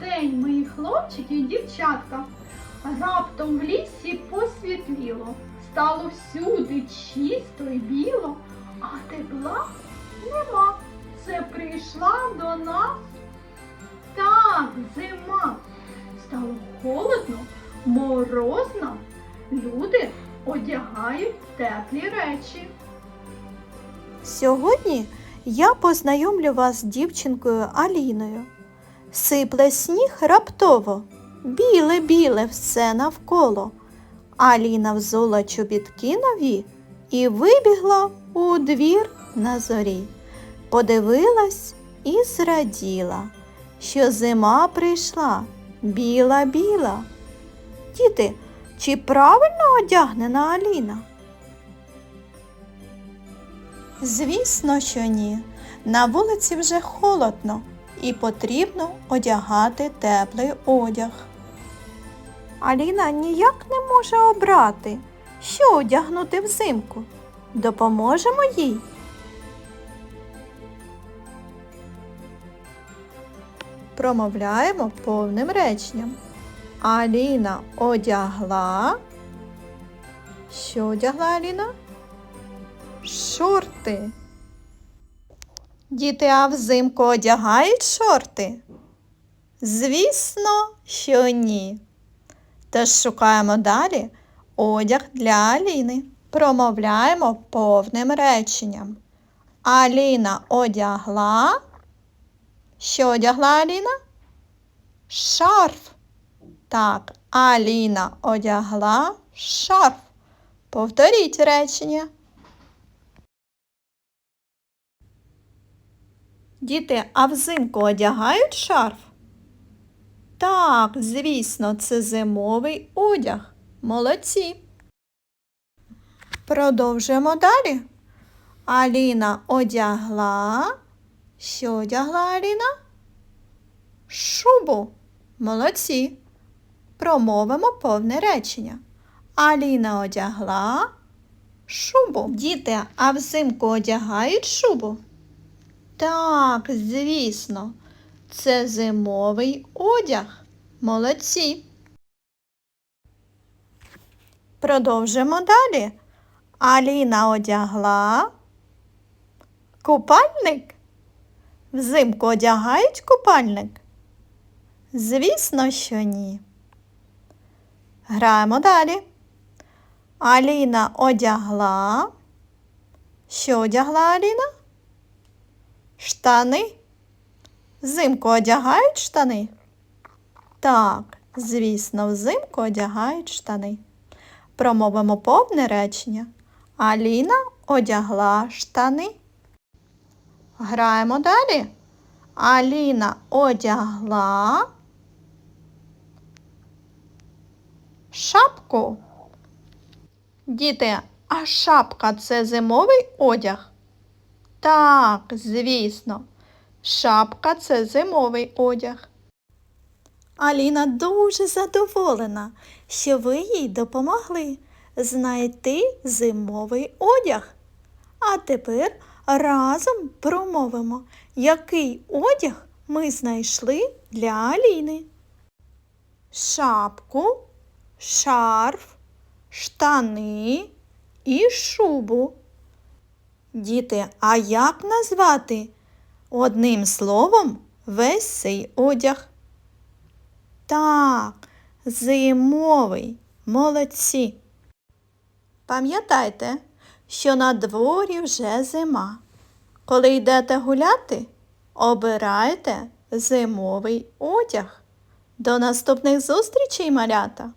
день, мої хлопчики і дівчатка. Раптом в лісі посвітліло, стало всюди чисто і біло, а тепла нема. Це прийшла до нас. Так, зима. Стало холодно, морозно. Люди одягають теплі речі. Сьогодні я познайомлю вас з дівчинкою Аліною. Сипле сніг раптово, біле-біле все навколо. Аліна взула чобітки нові і вибігла у двір на зорі. Подивилась і зраділа, що зима прийшла біла-біла. Діти, чи правильно одягнена Аліна? Звісно, що ні. На вулиці вже холодно і потрібно одягати теплий одяг. Аліна ніяк не може обрати, що одягнути взимку. Допоможемо їй. Промовляємо повним реченням. Аліна одягла. Що одягла Аліна? Шорти. Діти, а взимку одягають шорти? Звісно, що ні. Тож шукаємо далі одяг для Аліни. Промовляємо повним реченням. Аліна одягла. Що одягла Аліна? Шарф. Так, Аліна одягла шарф. Повторіть речення. Діти, а взимку одягають шарф? Так, звісно, це зимовий одяг. Молодці. Продовжуємо далі. Аліна одягла. Що одягла Аліна? Шубу. Молодці. Промовимо повне речення. Аліна одягла шубу. Діти, а взимку одягають шубу? Так, звісно, це зимовий одяг. Молодці. Продовжимо далі. Аліна одягла купальник. Взимку одягають купальник? Звісно, що ні. Граємо далі. Аліна одягла. Що одягла Аліна? Штани. Взимку одягають штани? Так, звісно, взимку одягають штани. Промовимо повне речення. Аліна одягла штани. Граємо далі. Аліна одягла шапку. Діти, а шапка це зимовий одяг? Так, звісно, шапка це зимовий одяг. Аліна дуже задоволена, що ви їй допомогли знайти зимовий одяг. А тепер разом промовимо, який одяг ми знайшли для Аліни. Шапку, шарф, штани і шубу. Діти, а як назвати одним словом весь цей одяг? Так, зимовий, молодці. Пам'ятайте, що на дворі вже зима. Коли йдете гуляти, обирайте зимовий одяг. До наступних зустрічей, малята!